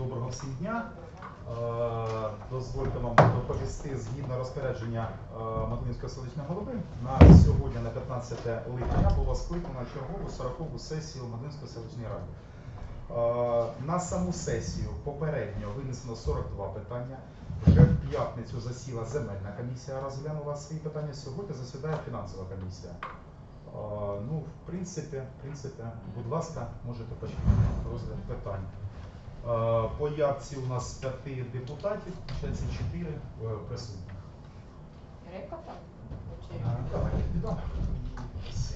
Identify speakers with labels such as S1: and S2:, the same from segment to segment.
S1: Доброго всім дня. Е, Дозвольте вам доповісти згідно розпорядження е, Матвіївського селищного голови. На сьогодні, на 15 липня, було скликано чергову 40-ту сесію Матвіївської селищної ради. Е, На саму сесію попередньо винесено 42 питання. Вже в п'ятницю засіла земельна комісія, розглянула свої питання. Сьогодні засідає фінансова комісія. Ну, в принципі, в принципі, будь ласка, можете почати розгляд питань. Е, По явці у нас п'яти депутатів, включається чотири е, присутніх.
S2: Там?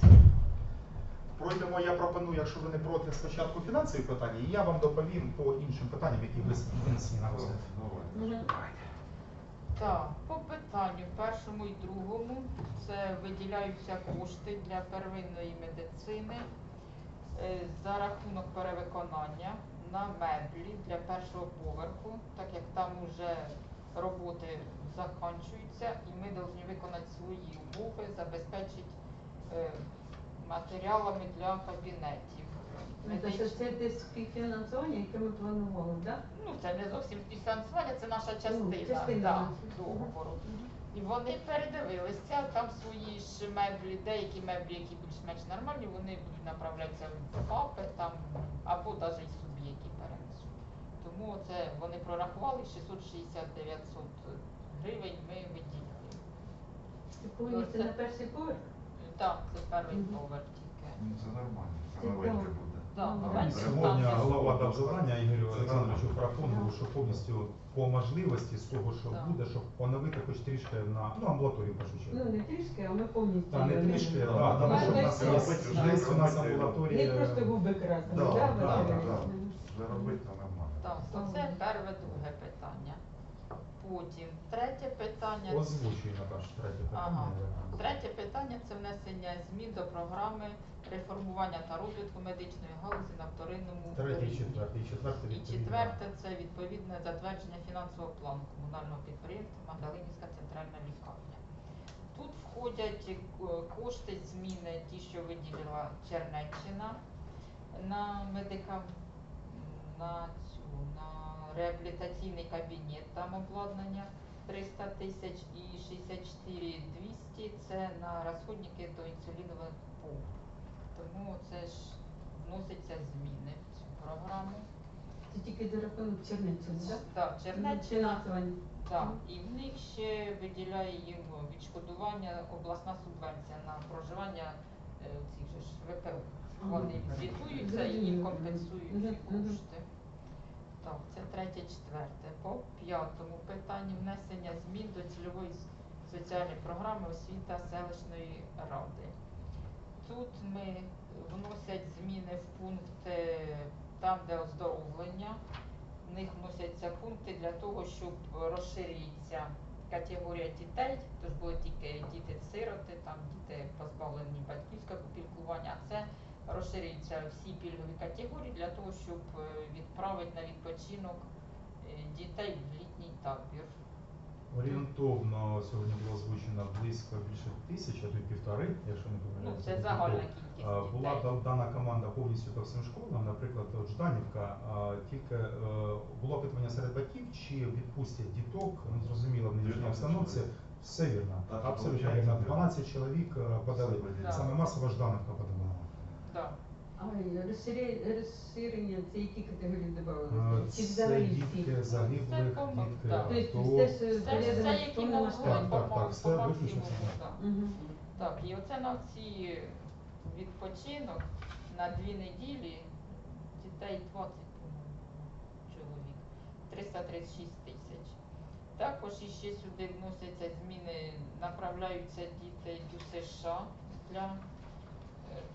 S1: Е. Пройдемо, я пропоную, якщо ви не проти, спочатку фінансові питання, і я вам доповім по іншим питанням, які вис- винесені на розгляд.
S2: Так, по питанню першому і другому це виділяються кошти для первинної медицини за рахунок перевиконання на меблі для першого поверху, так як там вже роботи закінчуються, і ми повинні виконати свої умови, забезпечити е, матеріалами для кабінетів.
S3: Ну,
S2: Медичні-
S3: це те співфінансування, яке ми планували, так?
S2: Ну, це не зовсім співфінансування, це наша частина,
S3: Ну, частина
S2: да, договору. І вони передивилися, там свої ж меблі, деякі меблі, які більш-менш нормальні, вони будуть направлятися в ФАПи там, або навіть і собі, які перенесуть. Тому це вони прорахували 660-900 гривень ми виділили.
S3: Це повністю на перший поверх?
S2: Так, це перший поверх тільки.
S4: Ну, це нормально, це
S3: добре.
S4: буде.
S2: Да,
S1: Сьогодні
S2: там,
S1: голова дав завдання Ігорю Олександровичу Фрафонову, що повністю по можливості з того, що
S2: Так.
S1: буде, щоб поновити хоч трішки на ну, амбулаторію в першу
S3: Ну,
S1: чергу.
S3: не трішки, а ми повністю.
S1: Та не трішки,
S3: не-
S1: да, тому що в нас є у нас амбулаторія.
S3: Не просто губи красили,
S1: Да,
S3: да,
S1: да, да?
S4: То нормально.
S2: Так, то це перше, друге питання. Потім третє питання.
S1: Озвучує Наташа третє
S2: Ага.
S1: питання.
S2: Третє питання це внесення змін до програми реформування та розвитку медичної галузі на вторинному
S1: Третє і
S2: рівні.
S1: четверте. І четверте
S2: І
S1: відповідно.
S2: четверте це відповідне затвердження фінансового плану комунального підприємства Магдалинівська центральна лікарня. Тут входять е, кошти зміни, ті, що виділила Чернеччина на медика на цю на реабілітаційний кабінет, там обладнання 300 тисяч і 64 200 це на розходники до інсулінових помп. Тому це ж вносяться зміни в цю програму.
S3: Це тільки за рахунок Чернеччини, так?
S2: Так, Чернеччина, так, і в них ще виділяє їм відшкодування обласна субвенція на проживання е, цих же ж ВПО. Вони звітуються і компенсують ці кошти. Так, це третє, четверте. По п'ятому питанню внесення змін до цільової соціальної програми освіта селищної ради. Тут ми вносять зміни в пункти там, де оздоровлення. В них вносяться пункти для того, щоб розширюється категорія дітей, тож були тільки діти-сироти, там діти позбавлені батьківського піклування, це розширюються всі пільгові категорії для того, щоб е, відправити на відпочинок е, дітей в літній табір.
S1: Орієнтовно сьогодні було озвучено близько більше тисячі, а то й півтори, якщо не
S2: Ну, це загальна кількість.
S1: Була дана команда повністю по всім школам, наприклад, от Жданівка, тільки е, було опитування серед батьків, чи відпустять діток, ну, зрозуміло, в нинішній обстановці. Все вірно. Абсолютно вірно.
S4: вірно.
S1: 12 чоловік подали. Саме масово Жданівка подала.
S2: Да.
S3: А розширення, розширення це які категорії додавалися? Чи
S1: Це
S3: взагалі всі?
S1: дітки загиблих,
S2: Це
S1: дітки
S2: так.
S1: АТО.
S3: Тобто все, що
S2: Все, все,
S3: пов'язано з
S2: які
S1: Так, так,
S2: по
S1: все
S2: по
S1: виключно
S2: максимуму.
S1: це.
S3: Мгм.
S2: Так, і оце на ці відпочинок на дві неділі дітей 20, по-моєму, чоловік, 336 тисяч. Також іще сюди вносяться зміни, направляються діти до США для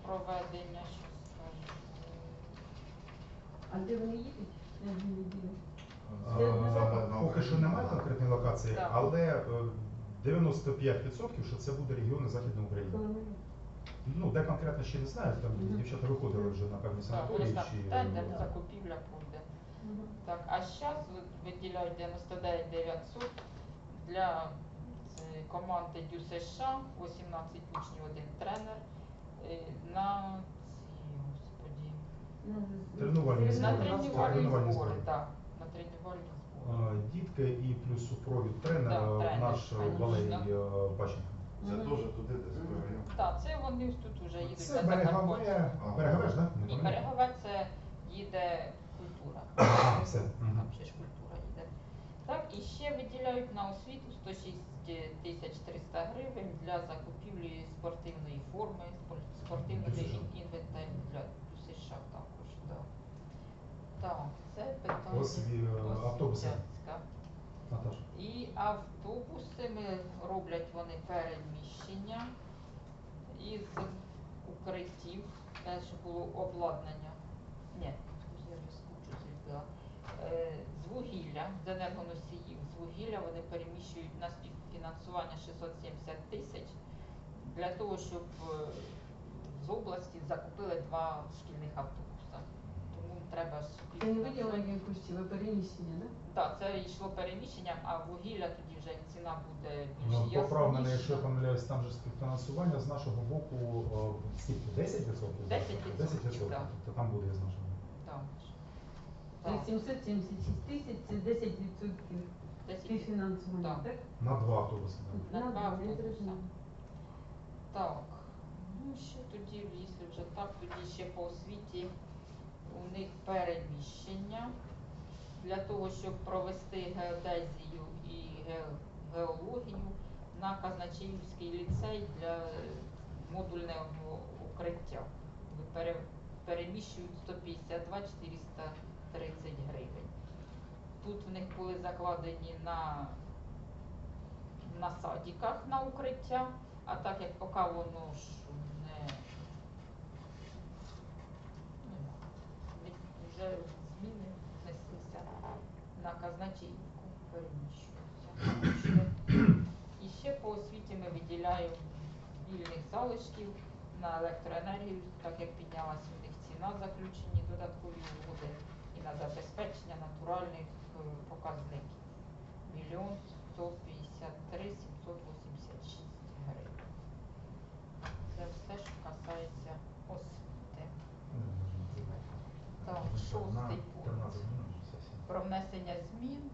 S2: проведення, що скажу.
S3: А де вони їдуть? На дві неділі?
S1: Поки що немає конкретної локації,
S2: Так.
S1: але е, 95% що це буде регіони Західної України.
S3: Коли ми-
S1: Ну, де конкретно ще не знаю, там
S3: Мгм.
S1: дівчата виходили вже на певні
S2: Так,
S1: санаторії
S2: так,
S1: чи
S2: тендер,
S1: е,
S2: закупівля пройде.
S3: Мгм.
S2: Так, а зараз виділяють 99 900 для це, команди Дю США, 18 учнів, один тренер. Е, На ці, господі,
S1: Тренувальні
S2: на
S1: збори.
S2: тренувальні
S1: Тренувальні
S2: збори,
S1: збори.
S2: так, на тренувальні збори.
S1: Е, Дітки і плюс супровід тренера,
S2: Да, тренер,
S1: наш е,
S2: конечно.
S1: Валерій е, Пащенко.
S4: Це
S3: Мгм.
S4: теж туди десь в район.
S2: Так, це вони тут вже їдуть
S1: Це
S2: на
S1: берегове,
S4: Ага.
S1: берегове ж, так?
S2: Ні, берегове це їде культура.
S1: Все. Мгм.
S2: Там ще ж культура їде. Так, і ще виділяють на освіту 106 тисяч 300 гривень для закупівлі спортивної форми, спор- спортивного
S1: Для США.
S2: ін- інвентарю для США також. Да. Так, це питання
S1: Осві- е, автобуси.
S2: І автобусами роблять вони переміщення із укриттів, що було обладнання. Ні, я скучу зліпила. Е, З вугілля, з енергоносіїв, з вугілля вони переміщують на співфінансування 670 тисяч для того, щоб е, з області закупили два шкільних автобуса. Тому треба ж
S3: Це не виділення якусь ви переміщення, да?
S2: Так, це йшло переміщенням, а вугілля тоді вже ціна буде
S1: Ну,
S2: більш
S1: поправ мене, якщо я помиляюсь, там же співфінансування з нашого боку е, скільки? 10%?
S2: 10%,
S1: 10%,
S2: так.
S1: то там буде з нашого.
S2: Так. Так,
S3: 776 тисяч, це 10%
S2: 10.
S3: співфінансування,
S2: Так.
S3: так?
S1: На два автобуси. да.
S2: На два автобуса. Так. Ну, ще тоді, якщо вже так, тоді ще по освіті у них переміщення для того, щоб провести геодезію і геологію на Казначеївський ліцей для модульного укриття. Пере- Переміщують 152 430 гривень. Тут в них були закладені на, на садиках на укриття, а так як поки воно ж не, ну, вже зміни внеслися на казначейку переміщуються. І ще по освіті ми виділяємо вільних залишків на електроенергію, так як піднялась у них ціна, заключені додаткові угоди і на забезпечення натуральних е, показників. Мільйон 153 786 гривень. Це все, що касається освіти. Так, шостий пункт. Про внесення змін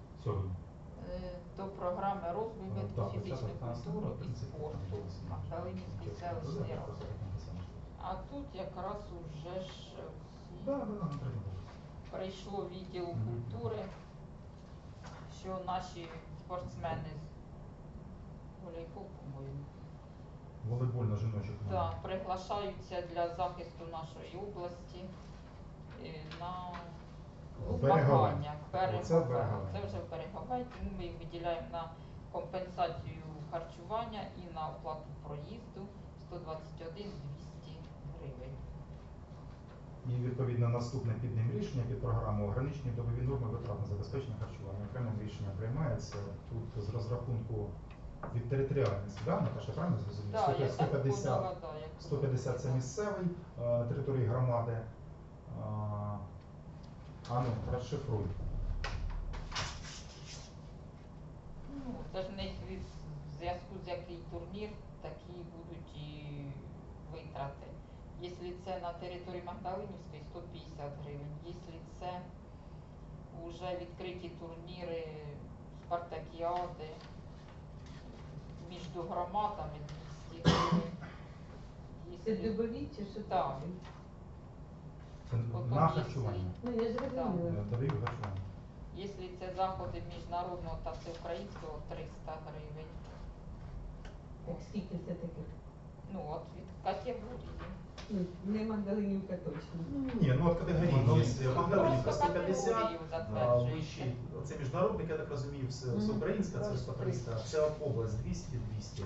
S2: е, до програми розвитку фізичної культури і спорту Магдалинівській селищній раді. А тут якраз уже ж
S1: Да, да, да,
S2: прийшло відділ культури, що наші спортсмени з волейбол, по-моєму,
S1: Волейбольна жіноча команда.
S2: так, приглашаються для захисту нашої області е, на
S1: Берегове. Це
S2: Берегове. Це вже берегове, тому ми їх виділяємо на компенсацію харчування і на оплату проїзду 121 200 гривень.
S1: І відповідно наступне під ним рішення під програму ограничені добові норми витрат на забезпечення харчування. Окремим рішенням приймається тут з розрахунку від територіальності, да, Наташа, правильно зрозумів?
S2: Да, я так
S1: 150,
S2: поняла, да, як
S1: 150 це місцевий е, на території громади. А, ну, розшифруй.
S2: Ну, це ж в них в зв'язку з який турнір, такі будуть і витрати. Якщо це на території Магдалинівської 150 гривень, якщо це вже відкриті турніри, спартакіади між громадами 200 гривень.
S3: Це дубові чи що
S2: Так.
S1: Це
S2: Потім
S1: на
S2: якщо-
S1: харчування.
S3: Ну,
S1: Добові харчування.
S2: Якщо це заходи міжнародного та всеукраїнського 300 гривень.
S3: Так скільки це таке?
S2: Ну от від категорії.
S3: Ну, не Магдалинівка точно.
S1: Ні, ну от категорії
S5: Ну,
S1: є. Магдалинівка 150,
S2: категорію
S1: а, вищий, це міжнародний, я так розумію, все,
S3: Мгм.
S1: всеукраїнська, це 100 300, вся область 200 200.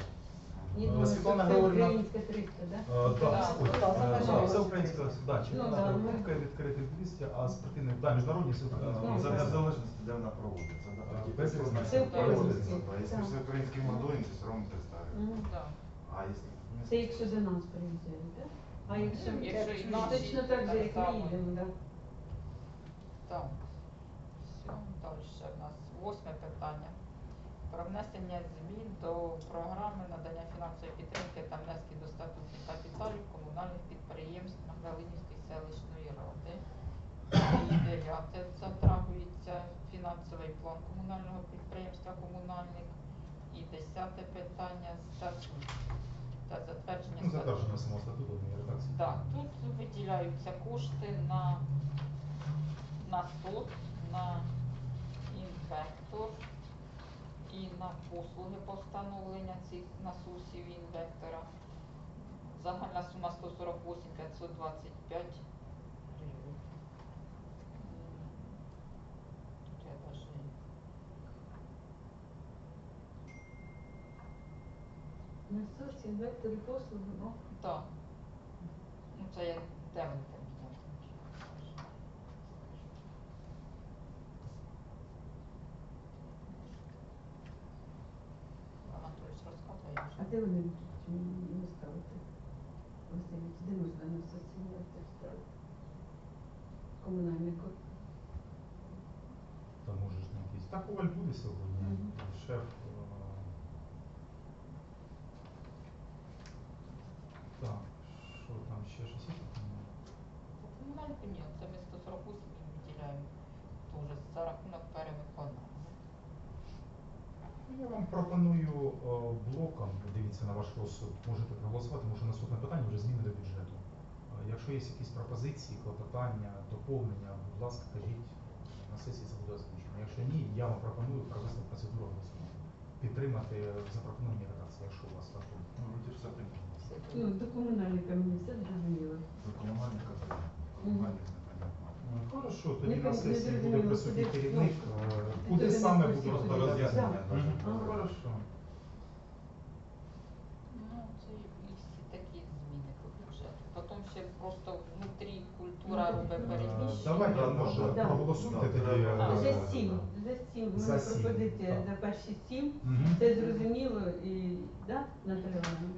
S3: Ні,
S1: Е, Світлана
S3: що це
S1: Григорівна-
S3: українська 300, да?
S1: Е, Так, е, це українська, да,
S3: Ну, да,
S1: відкритих 200, а спортивних, да, міжнародні це
S3: Ну.
S4: Це залежності, де вона проводиться. да,
S1: А,
S4: такі
S1: без різниці.
S3: Це
S4: проводиться, да. Якщо
S3: так.
S4: все українські мадонці, все одно 300 гривень.
S3: Мгм.
S2: Да.
S4: А якщо не
S3: Це якщо до нас приїжджають, так? А якщо,
S2: Ну, якщо і наші,
S3: точно так же, як ми
S2: само.
S3: їдемо, да.
S2: Так. Все, далі ще в нас восьме питання. Про внесення змін до програми надання фінансової підтримки та внески до статутних капіталів комунальних підприємств Магдалинівської селищної ради. І дев'яте затрагується фінансовий план комунального підприємства комунальник. І десяте питання статут та затвердження
S1: Ну,
S2: статуту.
S1: самого статуту редакції.
S2: Так, тут виділяються кошти на, на СОТ, на інвектор і на послуги по встановлення цих насосів інвектора. Загальна сума 148 525 гривень. Тут я даже
S3: Насос, інвектор і послуги, ну.
S2: Так. Ну, це я де вони там міняти? Анатолійович розказує
S3: А де вони не ставити? Васильович, де можна на і інвектор ставити? Комунальнику.
S1: Та можеш на якийсь. Так Коваль буде сьогодні. Шеф. е, Так, що там ще щось є? питання?
S2: Комунальку ні, це ми 148 їм виділяємо теж за рахунок перевиконання.
S1: Я вам пропоную е, блоком, дивіться на ваш розсуд, можете проголосувати, тому що наступне питання вже зміни до бюджету. Е, Якщо є якісь пропозиції, клопотання, доповнення, будь ласка, кажіть, на сесії це буде озвучено. Якщо ні, я вам пропоную провести процедуру голосування. Підтримати запропоновані редакції, якщо у вас так.
S4: Ну, вроді все прийнято.
S3: Ну, до комунальника мені все зрозуміло.
S4: До комунальника прийнято. Комунальник непонятно.
S1: Е, Хорошо, тоді на сесії буде присутній керівник.
S3: ну,
S1: е, Куди саме буде
S3: роз'яснення.
S1: Ну, Хорошо.
S2: Ну, це всі такі зміни по бюджету. Потім ще просто внутрі культура
S3: Ну,
S2: робить
S3: е,
S2: переміщення.
S1: Давайте,
S4: Да,
S1: може,
S4: да,
S1: проголосуйте
S4: Да,
S1: тоді.
S2: А,
S1: е,
S3: За сім, за сім. У
S1: За
S3: мене
S1: сім,
S3: пропозиція
S1: так.
S3: за перші сім.
S1: Мгм.
S3: Це зрозуміло і, да, Наталя Івановна?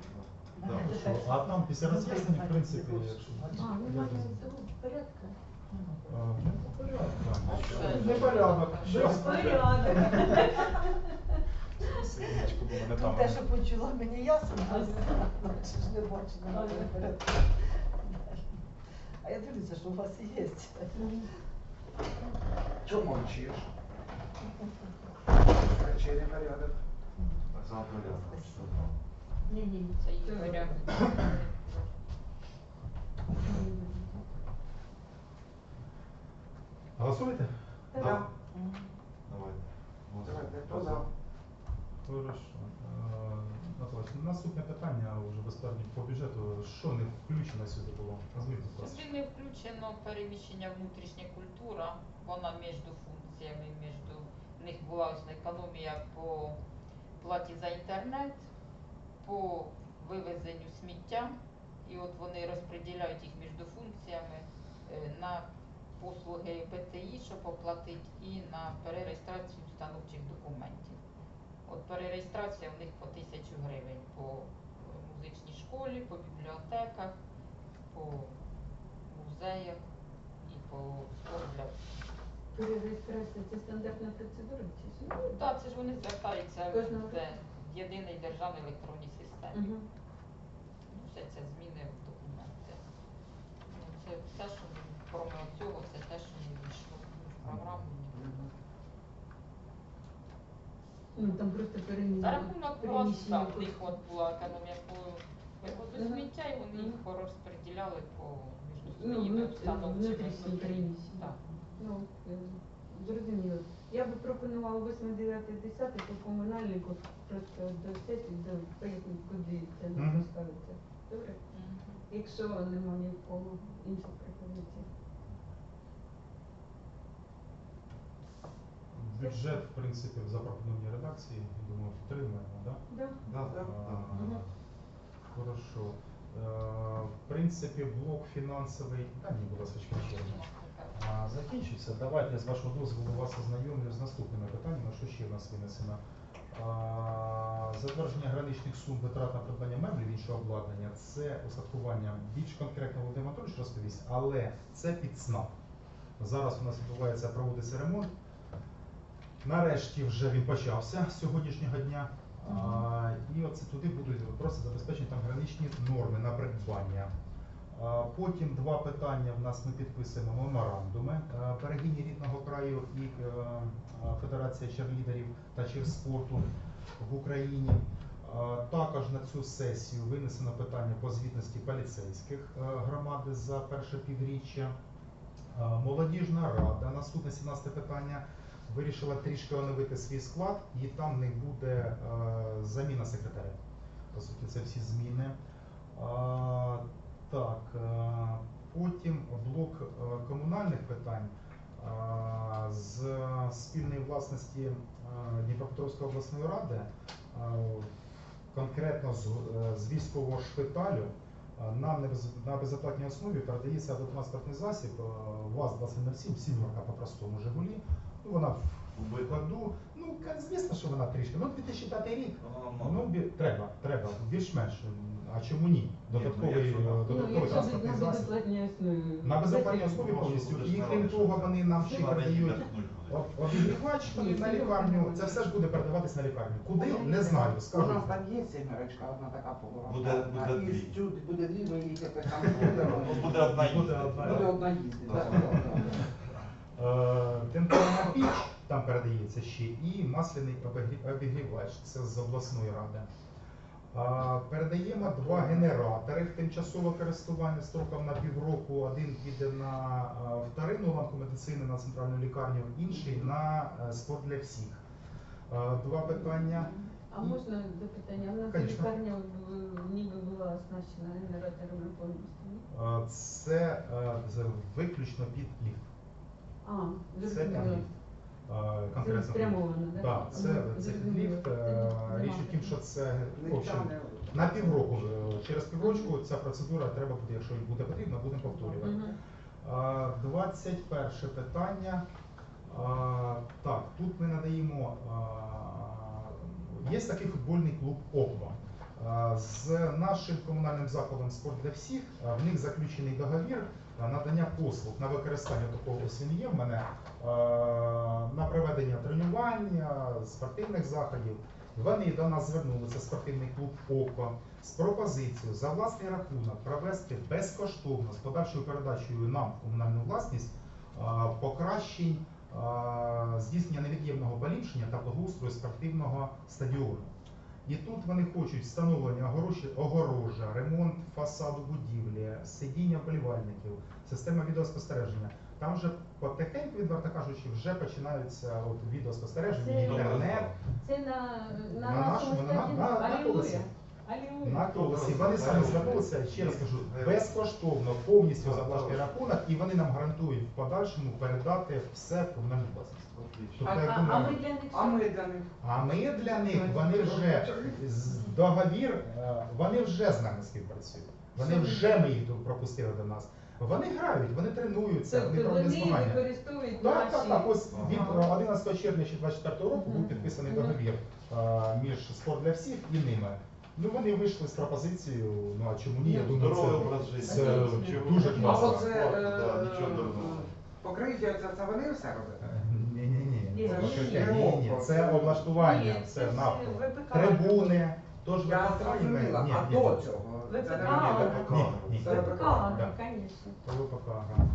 S4: Да.
S1: Хорошо. А там після роз'яснення, в принципі, якщо...
S3: А, ну, цього порядка.
S1: А, вже по порядку.
S2: Все.
S1: Не порядок.
S3: Безпорядок.
S1: Бо мене
S5: Ну,
S1: там.
S5: те, що почула, мені ясно, чи ж не бачила. А я дивлюся, що у вас є.
S4: Чого мовчиш? Речей не порядок. А сам порядок.
S3: Ні-ні.
S2: Це їх
S3: Це-
S2: порядок.
S1: Голосуєте?
S3: Так.
S4: Да. Давай.
S5: Давайте,
S4: хто
S5: хто
S4: за?
S5: за?
S1: Хорошо. Е, наступне питання вже безпосередньо по бюджету. Що не включено сюди було? Назвіть, будь ласка.
S2: Сюди не включено переміщення внутрішня культура, вона між функціями, між них була ось економія по платі за інтернет, по вивезенню сміття, і от вони розподіляють їх між функціями е, на послуги ПТІ, щоб оплатити, і на перереєстрацію установчих документів. От перереєстрація в них по тисячу гривень по е, музичній школі, по бібліотеках, по музеях і по спортбля.
S3: Перереєстрація це стандартна процедура чи що?
S2: Ну так, це ж вони звертаються
S3: Кожного
S2: в єдиний державний електронній системі.
S3: Угу.
S2: Ну, все це зміни в документи. Ну, це все, що ми, крім цього, це те, що не війшло в програму.
S3: Ну там просто.
S2: За рахунок
S3: переміщення
S2: них
S3: коштів.
S2: от була економія по виводу
S3: Мгм.
S2: сміття, і вони їх порозподіляли по між
S3: Ну,
S2: своїми установчими.
S3: внутрішні
S2: внутрі-
S3: переміщення.
S2: Так.
S3: Ну, е, зрозуміло. Я би пропонувала 8, 9, 10 по комунальнику просто до сесії, до поясніть, куди це
S1: Мгм.
S3: не ставиться. Добре?
S2: Мгм.
S3: Якщо немає ні в кого інших пропозицій.
S1: Бюджет, в принципі, в запропонованій редакції, я думаю, підтримуємо, так?
S3: Да?
S4: Да, да, да.
S3: Мгм.
S1: Хорошо. Е, В принципі, блок фінансовий. Та ні, будь ласка. А, Закінчився. Давайте з вашого дозволу вас ознайомлю з наступними питаннями, що ще в нас винесено. А, Затвердження граничних сум витрат на придбання меблів іншого обладнання це устаткування. Більш конкретно Володимир Анатолійович розповість, але це під СНАП. Зараз у нас відбувається, проводиться ремонт. Нарешті вже він почався з сьогоднішнього дня. І оце туди будуть просто забезпечені там граничні норми на придбання. Потім два питання в нас ми підписуємо меморандуми. Берегині рідного краю і е, Федерація черлідерів та чірспорту в Україні. Також на цю сесію винесено питання по звітності поліцейських е, громади за перше півріччя. Молодіжна рада, наступне 17 питання, вирішила трішки оновити свій склад, і там не буде е, заміна секретаря. По суті, це всі зміни. Так, е, потім блок е, комунальних питань з спільної власності Дніпропетровської обласної ради, конкретно з, військового шпиталю, нам на безоплатній основі передається автотранспортний засіб е, ВАЗ-2007, сімерка по-простому Жигулі. Ну, вона в ходу. Ну, звісно, що вона трішки. Ну, 2005 рік.
S4: Воно
S1: Ну, бі- треба, треба, більш-менш. А чому ні? Додатковий,
S4: ну, якщо
S1: е,
S4: на-
S3: Ну,
S1: додатковий
S3: якщо на
S1: транспортний засіб.
S3: безоплатній основі.
S1: На безоплатній основі повністю. І крім того, вони нам ще передають обігрівач
S3: Ні,
S1: на
S3: це
S1: лікарню. Це все ж буде передаватись на лікарню. Куди? Не знаю.
S5: У
S1: Скажу.
S5: нас там є сімерочка, одна така
S4: Буде-
S5: поворота.
S4: буде
S5: І
S4: дві.
S5: сюди буде дві, ми їх якось там
S4: Ну, Буде одна
S1: Буде
S4: їздити.
S1: одна.
S5: Буде одна їздити.
S1: Темперна піч там передається ще і масляний обігрівач. Це з обласної ради. Передаємо два генератори в тимчасове користування строком на півроку. Один піде на е, вторинну ланку медицини на центральну лікарню, інший на е, спорт для всіх. Е, Два питання.
S3: А можна запитання? У нас
S1: Конечно.
S3: лікарня ніби була оснащена генераторами повністю. ні?
S1: Е, Це е, виключно під ліфт.
S3: А,
S1: Це
S3: зрозуміло.
S1: ліфт. Е,
S3: Це
S1: Конкретно.
S3: спрямовано, так?
S1: Це, це ліфт. Е, Річ у тім, що це в общем, на півроку. е, Через піврочку ця процедура треба буде, якщо буде потрібно, будемо повторювати.
S3: Мгм.
S1: А, 21 питання. А, Так, тут ми надаємо. а, Є такий футбольний клуб Оква. А, З нашим комунальним закладом спорт для всіх а, в них заключений договір надання послуг на використання такого є в мене на проведення тренувань, спортивних заходів. Вони до нас звернулися спортивний клуб Оква з пропозицією за власний рахунок провести безкоштовно з подальшою передачею нам в комунальну власність покращень здійснення невід'ємного поліпшення та благоустрою спортивного стадіону. І тут вони хочуть встановлення огорожа, ремонт фасаду будівлі, сидіння вболівальників, система відеоспостереження. Там вже потихеньку, відверто кажучи, вже починаються от відеоспостереження,
S3: Це-
S1: інтернет.
S3: Це на, на,
S1: На нашому, на-
S3: стадіоні.
S1: на- на колесі. На колесі вони самі звернулися, ще раз кажу, безкоштовно, повністю за рахунок, і вони нам гарантують в подальшому передати все в комунальну власність.
S4: Отлично.
S3: А,
S1: Тобто, як
S3: а, а
S1: думаю,
S3: ми для них
S5: А ми для них.
S1: А ми для них, вони вже з- договір, е, вони вже з нами співпрацюють. Вони вже ми їх пропустили до нас. Вони грають, вони тренуються, вони
S3: Тобто
S1: проводять змагання.
S3: використовують
S1: Так, так, так. Ось від е, 11 червня чи 24 року був
S3: Мгм.
S1: підписаний
S3: Мгм.
S1: договір е, між спорт для всіх і ними. Ну вони вийшли з пропозицією. Ну а чому ні? Я
S3: Ну,
S1: думаю,
S4: Здоровий
S1: це,
S4: образ життя.
S1: це
S4: Чого?
S1: дуже
S5: А
S1: класно.
S5: оце
S4: Да,
S5: е,
S4: нічого дурного.
S5: покриття, це, це вони все роблять?
S1: Ні, це облаштування,
S3: Ні,
S1: це
S3: це ж
S1: навколо.
S3: ВПК.
S1: Трибуни, тож
S5: Я
S1: ВПК і ми-
S5: зрозуміла,
S1: ні,
S5: а
S1: ні,
S5: до
S1: ні.
S5: цього?
S3: ВПК.
S5: Це не
S1: Ні, ні, ні.
S5: Це
S3: ВПК,
S1: Да.
S3: конечно.
S1: ВПК, ага.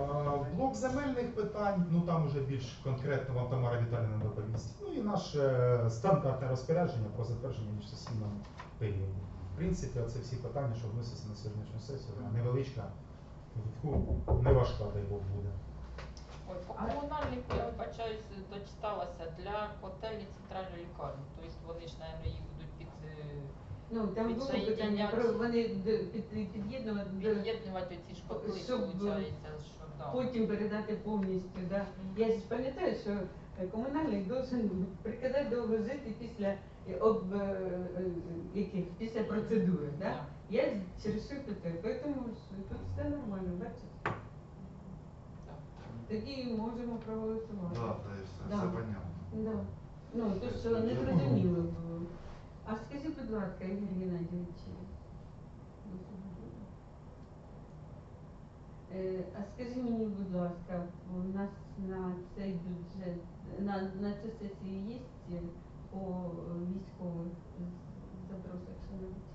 S1: Е, Блок земельних питань, ну там уже більш конкретно вам Тамара Віталіна доповість. Ну і наше стандартне розпорядження про затвердження міжсесійного періоду. В принципі, це всі питання, що вносяться на сьогоднішню сесію, вона невеличка, ну, не важка, дай Бог буде.
S2: Ой, по комунальнику я вибачаюсь, дочиталася для котельні центральної лікарні. Тобто вони ж, мабуть, її будуть під е,
S3: Ну, там було питання про вони д- під- під'єднувати,
S2: під'єднувати ці ж котли,
S3: Щоб,
S2: виходить, що да.
S3: потім передати повністю. Да. Я ж пам'ятаю, що е, комунальник должен приказати доложити після е, об, е, е, яких, після процедури. Да?
S2: Да.
S3: Я через що питаю, тому тут все нормально, бачите? Тоді можемо проголосувати.
S4: Да, то есть все,
S3: Да.
S4: все понятно.
S3: Да. Ну, то, що не зрозуміло було. А скажіть, будь ласка, Ігор Геннадійович. Е, А скажи мені, будь ласка, у нас на цей бюджет, на, на цю сесію є по е, військових запросах що-небудь?
S1: А,
S3: Якісь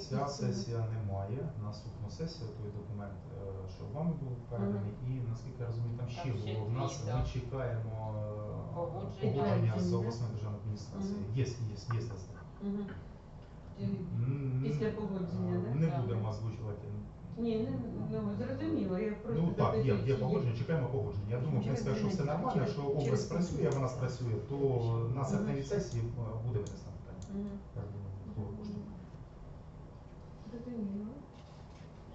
S1: Ця сесія немає. Наступну сесію той документ, е, що вами був переданий, і наскільки я розумію, там ще було в нас. Ми чекаємо е,
S2: Погодження.
S1: з обласною державною адміністрацією. Є, є, є М,
S3: Після погодження,
S1: е. Не будемо озвучувати.
S3: Ні, не, ну, зрозуміло, я просто
S1: Ну так, є, є погодження, чекаємо погодження. Я думаю, в принципі, якщо все нормально, якщо область працює, вона спрацює, то на серпневій сесії е, буде винесено питання.
S3: Мгм.
S1: Як думаю, хто коштує.
S3: Зрозуміло.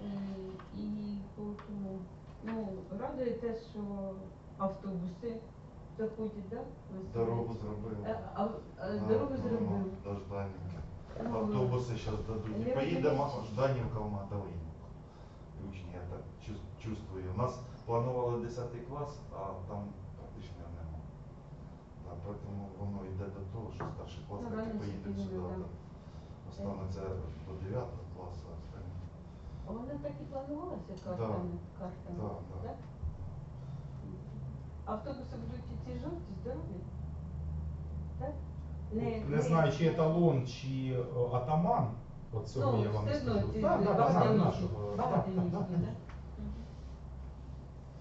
S3: Е, І по тому, ну, радує те, що автобуси заходять, да?
S4: Дорогу зробили.
S3: Е, А, а дорогу зробили.
S4: До Жданівки.
S3: Ну,
S4: Автобуси зараз дадуть.
S3: не
S4: Поїдемо. Жданівка в Магдалинівку. Учні, я так чувс- чувствую. У нас планували 10 клас, а там практично нема. Да, Тому воно йде до того, що старші класники
S3: раніше
S4: поїдуть сюди.
S3: да.
S4: да. Останеться до 9 класу, а.
S3: Вона так і планувалася
S4: Да.
S3: картами, картами,
S4: Да, да.
S3: так? Автобуси будуть і ці жовті, здорові? Так?
S1: Не знаю, чи еталон, чи е, атаман. От цього
S3: Ну,
S1: я вам не скажу.
S3: ці
S1: Так, так, так, нашого. так, так,
S3: да?
S1: так.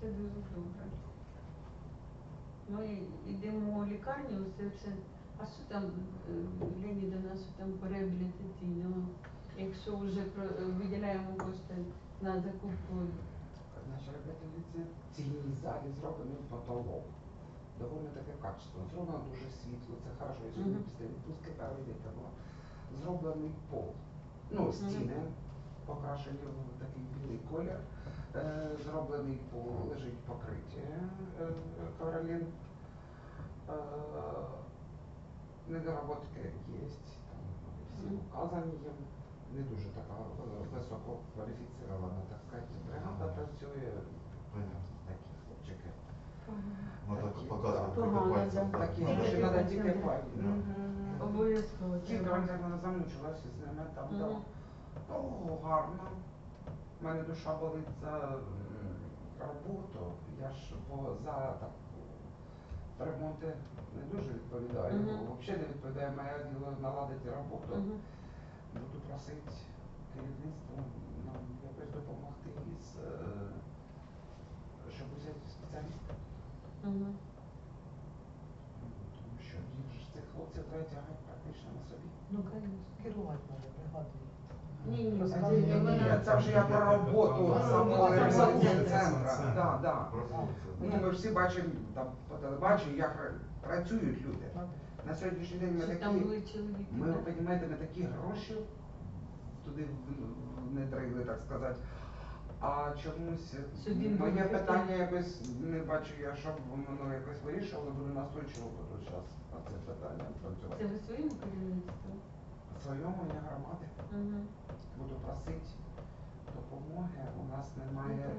S3: Це дуже добре. Ну і йдемо у лікарню, все це. А що там, е, Леоніда, на що там по реабілітаційному? Якщо вже виділяємо кошти на закупку
S6: Значить, реабілітаційній залі зроблений потолок. Доволі таке качество. Зроблено дуже світло, це хорошо. Я сьогодні
S3: Мгм.
S6: після відпустки там. Зроблений пол. Ну, стіни покрашені в такий білий колір. Е, зроблений пол, лежить покриття е. Е, недоработки є, там всі указані їм. Не дуже така е, високо кваліфікована, так сказати, бригада працює.
S4: Понятно.
S6: Такі хлопчики.
S4: Ну так
S6: Такі,
S4: показує тільки
S3: Погано,
S4: пальцем.
S3: да.
S6: Такі гроші треба тільки
S3: да.
S4: Мгм.
S3: обов'язково.
S6: Ті
S3: треба.
S6: вона замучилася з ними там, да.
S3: Мгм.
S6: Ну, гарно. У мене душа болить за м, роботу. Я ж по за так ремонти не дуже відповідаю.
S3: Мгм.
S6: Взагалі не відповідає моє діло наладити роботу.
S3: Мгм.
S6: Буду просити керівництво нам якось допомогти із, е, щоб взяти спеціаліста.
S3: Мгм.
S6: Тому що їх ж цих хлопців треба тягати практично на собі.
S5: Ну, конечно, керувати може бригадою.
S3: Ні, ні,
S6: Ні,
S3: це
S6: ні, ні, це вже я про роботу
S1: Ну,
S6: самого
S3: ну,
S6: центру. Да, да. Ну, ми всі бачимо там по телебаченню, як працюють люди. На сьогоднішній день ми
S3: Що
S6: такі,
S3: там були чоловіки,
S6: ми,
S3: да?
S6: розумієте, ми такі гроші туди в- внедрили, так сказати. А чомусь моє питання якось не бачу я, щоб воно якось вирішило, буду настойчиво буду зараз на це питання
S3: Це
S6: працювати.
S3: ви своїм керівництвом?
S6: Своєму я громади
S3: Угу.
S6: буду просити допомоги. У нас немає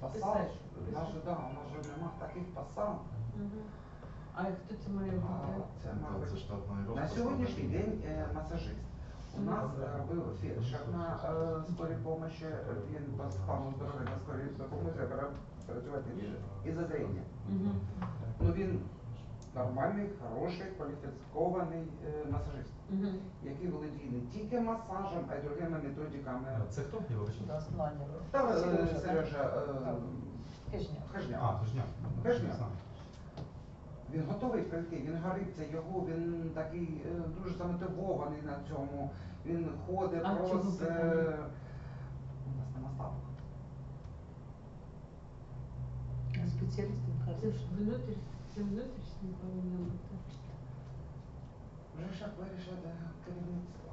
S6: посад. У нас же, да, у нас же нема таких посад.
S3: Мгм. А хто це має бути?
S6: це, мабуть,
S4: це штатний
S6: на сьогоднішній день е, масажист. У нас е, робив фельдшер на е, скорій помощі, він по стану здоров'я на скорій допомозі працювати ріже і за зріння.
S3: Угу.
S6: Ну він нормальний, хороший, кваліфікований е, масажист,
S3: Угу.
S6: який володіє не тільки масажем, а й другими методиками.
S1: Е, Це хто? Я вибачте.
S6: Та е,
S5: Сережа, да?
S6: Сережа
S5: Так.
S6: е,
S5: Хижня.
S1: А, Тижняк.
S6: Тижняк. Він готовий прийти, він горить, це його, він такий е, дуже замотивований на цьому. Він ходить,
S3: А чому питання?
S6: е, У нас нема ставок.
S5: Спеціалісти
S3: Це
S5: кажуть.
S3: це внутрішнє повинно бути.
S6: Вже ж як вирішити керівництво.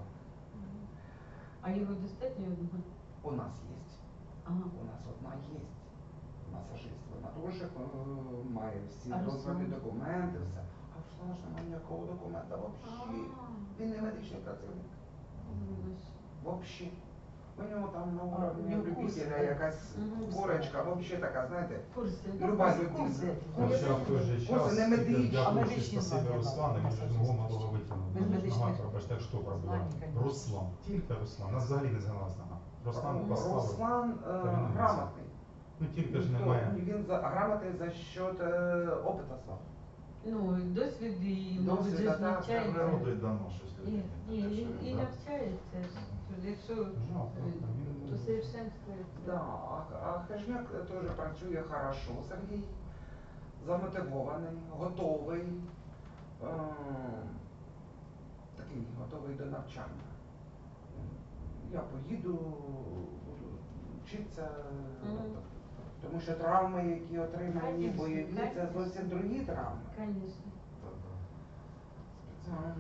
S3: А його достатньо одного?
S6: У нас є.
S3: Ага.
S6: У нас одна є. Масажист. Вона теж е, має всі
S3: А
S6: дозвольні документи, все. А Руслана ж немає ніякого документа взагалі. Він не медичний працівник. Взагалі. У нього там на
S5: А,
S6: уровні любителя якась
S3: Мгм.
S6: корочка, взагалі така, знаєте,
S3: Курси.
S6: люба людина.
S5: курси.
S1: Хоча в той же
S6: Курси не медичні,
S1: дякуючи
S5: медичні
S1: спасибі
S5: знання,
S1: же ж мого малого витягнув.
S5: Без
S1: Нога, пробачте, що проблема?
S5: знань, конечно.
S1: Руслан, тільки Руслан. Нас взагалі не згадалась нога. Руслан послав.
S6: Руслан е,
S1: Та він
S6: грамотний.
S1: Ну тільки ж немає.
S6: Він за, грамотний за счет е, опита свого.
S3: Ну, і досвід і, мабуть,
S6: Досвід,
S3: же
S6: а
S3: ж
S6: так,
S3: навчається.
S4: Природою дано щось
S3: І,
S4: людині.
S3: і,
S4: таке,
S3: і,
S4: що,
S3: і
S4: да.
S3: навчається ж. Якщо
S1: Жалко,
S3: е,
S1: він-
S3: то совершенствується.
S6: Да, а, а Хижняк теж працює хорошо, Сергій замотивований, готовий, е, такий готовий до навчання. Я поїду, буду вчитися,
S3: Мгм.
S6: Тому що травми, які отримані
S3: Конечно,
S6: бойові, це
S3: конечно.
S6: зовсім другі травми.
S3: Звісно.
S4: Та,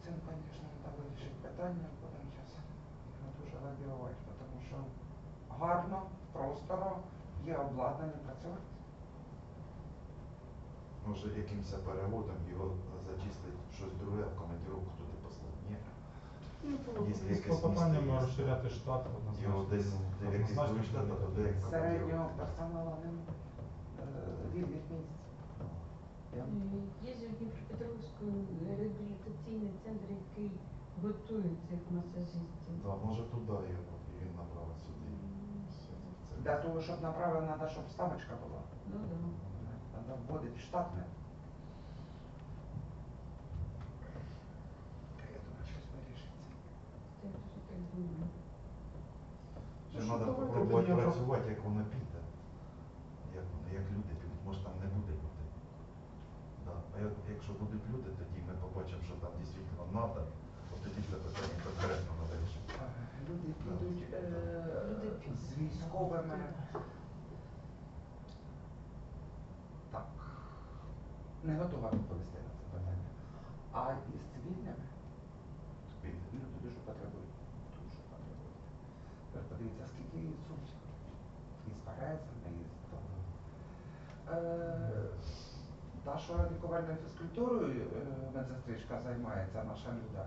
S6: З цим, звісно, треба вирішити питання, будемо зараз його дуже лобіювати, тому що гарно, просторо, є обладнання працювати.
S4: Може якимось переводом його зачислить щось друге, в командировку туди Якщо
S1: З
S4: якесь
S1: клопотанням
S4: місце є.
S1: розширяти штат, однозначно.
S4: Десь в якийсь
S1: однозначно,
S4: другий штат, а туди як
S6: Середнього персоналу нема е, вільних місць.
S3: Є ж реабілітаційний центр, який готує цих масажистів.
S4: Да, може туди його, і він направить сюди. Це-
S6: Для того, щоб направити, треба, щоб ставочка була.
S3: Ну да.
S6: Треба вводити штатне. Та Я думаю, щось вирішиться.
S3: Я теж так думаю.
S4: Ще треба
S1: давайте
S4: попробувати працювати, як воно піде. Як як люди підуть. Може там не буде людей. Да. А як, якщо будуть люди, тоді ми побачимо, що там дійсно треба, от тоді це питання конкретно.
S6: Е, Люди підуть е, з військовими. Так. Не готова відповісти на це питання. А із цивільними
S4: Піде.
S6: люди дуже потребують. Дуже потребують. Тепер подивіться, скільки їх суть. Із березами, із того. Е, Та, що лікувальною фізкультурою е, медсестричка займається, наша люда,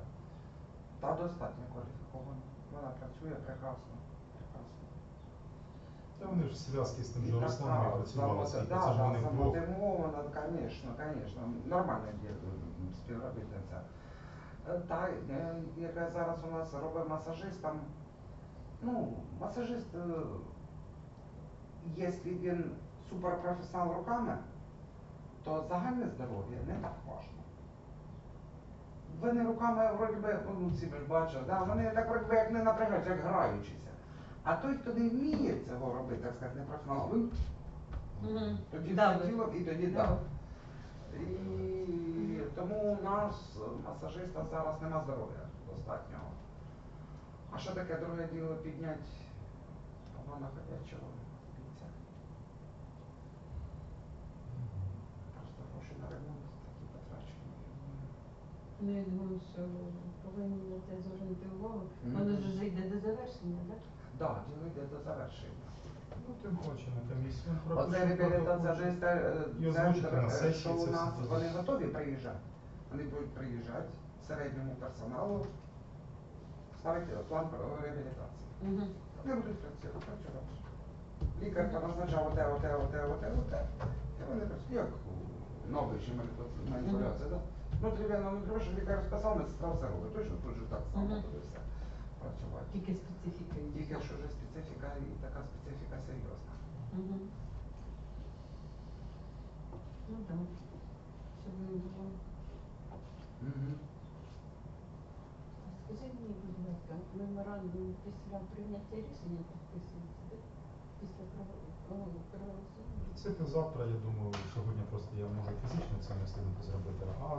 S6: та достатньо кваліфікована. Вона працює прекрасно. прекрасно.
S1: Та вони ж зв'язки з тим же Русланом працювали, вдвох.
S6: замотивована, звісно, звісно. Нормальна співробітниця. Е, Та, е, яка зараз у нас робить масажистом, ну, масажист, е, якщо він суперпрофесіонал руками, то загальне здоров'я не так важно. Вони руками вроді би, ну всі ви ж бачили, да, вони так вроді би як не напрягаються, як граючися. А той, хто не вміє цього робити, так сказати, не професіонал, він тоді
S3: Да,
S6: тіло і тоді дав. І тому у нас масажиста зараз нема здоров'я достатнього. А що таке друге діло підняти погано ходячого бійця? Просто гроші на ремонт такі потрачені.
S3: Ну, я думаю, що повинні на це звернути увагу. Воно ж вже йде до завершення, так?
S6: Так, діло йде до завершення.
S1: Ну, тим паче на комісію. він
S6: Оце реабілітація е,
S1: І озвучити на
S6: е,
S1: сесії
S6: що у нас вони готові приїжджати. Вони будуть приїжджати середньому персоналу, ставити план про реабілітації.
S3: Угу.
S6: Вони будуть працювати. працювати. Лікар там назначав оте, оте, оте, оте, оте. І вони працюють, як у новий ще маніпуляція, так? Ну, тривіально, ну, треба, щоб лікар розписав, медсестра все робить. Точно тут же так само
S3: Мгм.
S6: буде все працювати.
S3: Тільки специфіка.
S6: Тільки що вже специфіка і така специфіка серйозна.
S3: Угу. Ну так. Щоб не було.
S6: Угу.
S3: Скажіть мені, будь ласка, меморандум після прийняття рішення підписується, так? Після проголосування.
S1: Це завтра, я думаю, сьогодні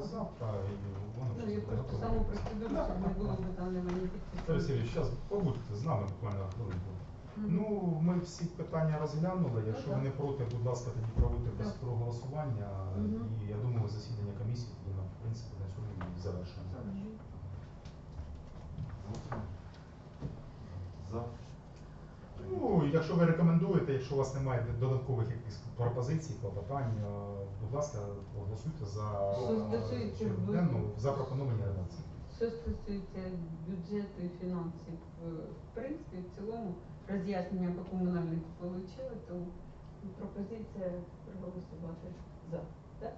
S1: а завтра і воно
S3: Ну, я просто саму процедуру, щоб не було питання мені
S1: Тарас Сергійович, зараз побудьте з нами буквально хвилинку. Ну, ми всі питання розглянули. Якщо
S3: Ну,
S1: ви не проти, будь ласка, тоді проводьте без проголосування.
S3: Мгм.
S1: І я думаю, засідання комісії тоді ми, в принципі, на сьогодні і завершимо.
S4: За.
S1: Ну, якщо ви рекомендуєте, якщо у вас немає додаткових якихось пропозицій, клопотань, е, будь ласка, голосуйте за
S3: Що
S1: е,
S3: стосується
S1: редакції.
S3: Що стосується бюджету і фінансів, е, в принципі, в цілому роз'яснення по комунальнику отримали, то пропозиція проголосувати за. Так?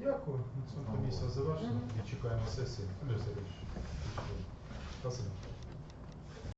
S1: Дякую. На цьому комісія завершена.
S3: Мгм.
S1: Відчекаємо сесію. Андрій Сергійович, спасибо.